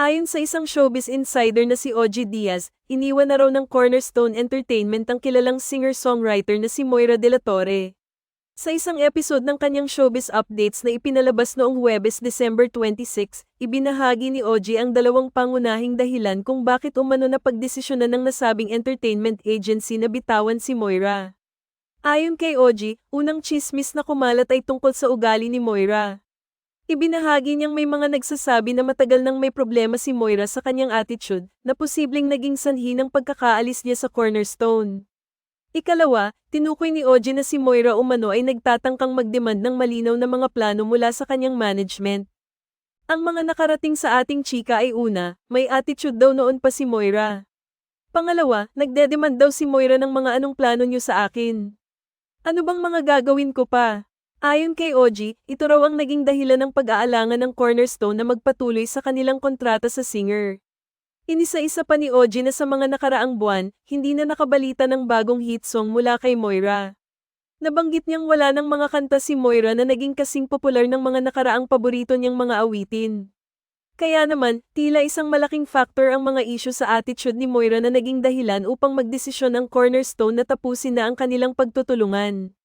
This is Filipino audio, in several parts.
Ayon sa isang showbiz insider na si Ogie Diaz, iniwan na raw ng Cornerstone Entertainment ang kilalang singer-songwriter na si Moira De La Torre. Sa isang episode ng kanyang showbiz updates na ipinalabas noong Huwebes December 26, ibinahagi ni Ogie ang dalawang pangunahing dahilan kung bakit umano na pagdesisyonan ng nasabing entertainment agency na bitawan si Moira. Ayon kay Ogie, unang chismis na kumalat ay tungkol sa ugali ni Moira. Ibinahagi niyang may mga nagsasabi na matagal nang may problema si Moira sa kanyang attitude, na posibleng naging sanhi ng pagkakaalis niya sa Cornerstone. Ikalawa, tinukoy ni Oji na si Moira umano ay nagtatangkang magdemand ng malinaw na mga plano mula sa kanyang management. Ang mga nakarating sa ating chika ay una, may attitude daw noon pa si Moira. Pangalawa, nagdedemand daw si Moira ng mga anong plano niyo sa akin. Ano bang mga gagawin ko pa? Ayon kay Oji, ito raw ang naging dahilan ng pag-aalangan ng Cornerstone na magpatuloy sa kanilang kontrata sa singer. Inisa-isa pa ni Oji na sa mga nakaraang buwan, hindi na nakabalita ng bagong hit song mula kay Moira. Nabanggit niyang wala ng mga kanta si Moira na naging kasing popular ng mga nakaraang paborito niyang mga awitin. Kaya naman, tila isang malaking factor ang mga isyu sa attitude ni Moira na naging dahilan upang magdesisyon ang Cornerstone na tapusin na ang kanilang pagtutulungan.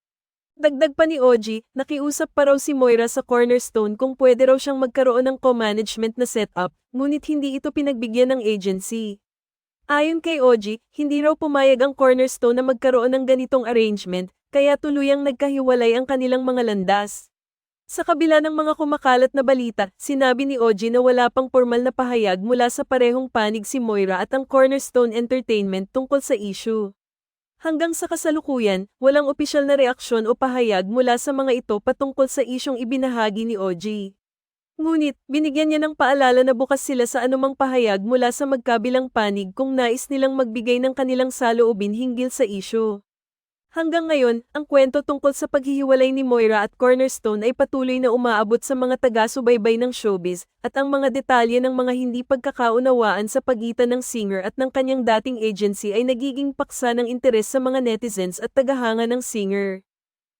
Dagdag pa ni Oji, nakiusap pa raw si Moira sa Cornerstone kung pwede raw siyang magkaroon ng co-management na setup, ngunit hindi ito pinagbigyan ng agency. Ayon kay Oji, hindi raw pumayag ang Cornerstone na magkaroon ng ganitong arrangement, kaya tuluyang nagkahiwalay ang kanilang mga landas. Sa kabila ng mga kumakalat na balita, sinabi ni Oji na wala pang formal na pahayag mula sa parehong panig si Moira at ang Cornerstone Entertainment tungkol sa issue. Hanggang sa kasalukuyan, walang opisyal na reaksyon o pahayag mula sa mga ito patungkol sa isyong ibinahagi ni Oji. Ngunit, binigyan niya ng paalala na bukas sila sa anumang pahayag mula sa magkabilang panig kung nais nilang magbigay ng kanilang saloobin hinggil sa isyu. Hanggang ngayon, ang kwento tungkol sa paghihiwalay ni Moira at Cornerstone ay patuloy na umaabot sa mga taga-subaybay ng showbiz, at ang mga detalye ng mga hindi pagkakaunawaan sa pagitan ng singer at ng kanyang dating agency ay nagiging paksa ng interes sa mga netizens at tagahanga ng singer.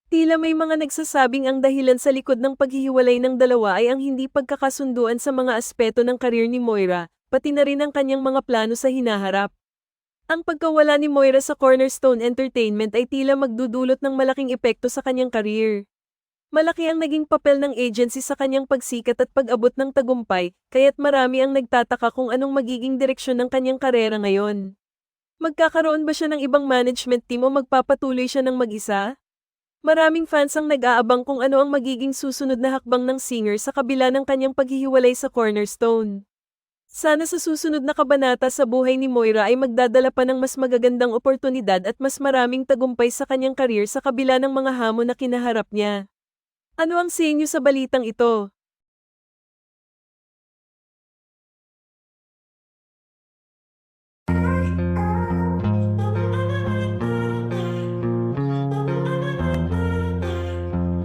Tila may mga nagsasabing ang dahilan sa likod ng paghihiwalay ng dalawa ay ang hindi pagkakasunduan sa mga aspeto ng karir ni Moira, pati na rin ang kanyang mga plano sa hinaharap. Ang pagkawala ni Moira sa Cornerstone Entertainment ay tila magdudulot ng malaking epekto sa kanyang career. Malaki ang naging papel ng agency sa kanyang pagsikat at pag-abot ng tagumpay, kaya't marami ang nagtataka kung anong magiging direksyon ng kanyang karera ngayon. Magkakaroon ba siya ng ibang management team o magpapatuloy siya ng mag-isa? Maraming fans ang nag-aabang kung ano ang magiging susunod na hakbang ng singer sa kabila ng kanyang paghihiwalay sa Cornerstone. Sana sa susunod na kabanata sa buhay ni Moira ay magdadala pa ng mas magagandang oportunidad at mas maraming tagumpay sa kanyang karir sa kabila ng mga hamon na kinaharap niya. Ano ang sa inyo sa balitang ito?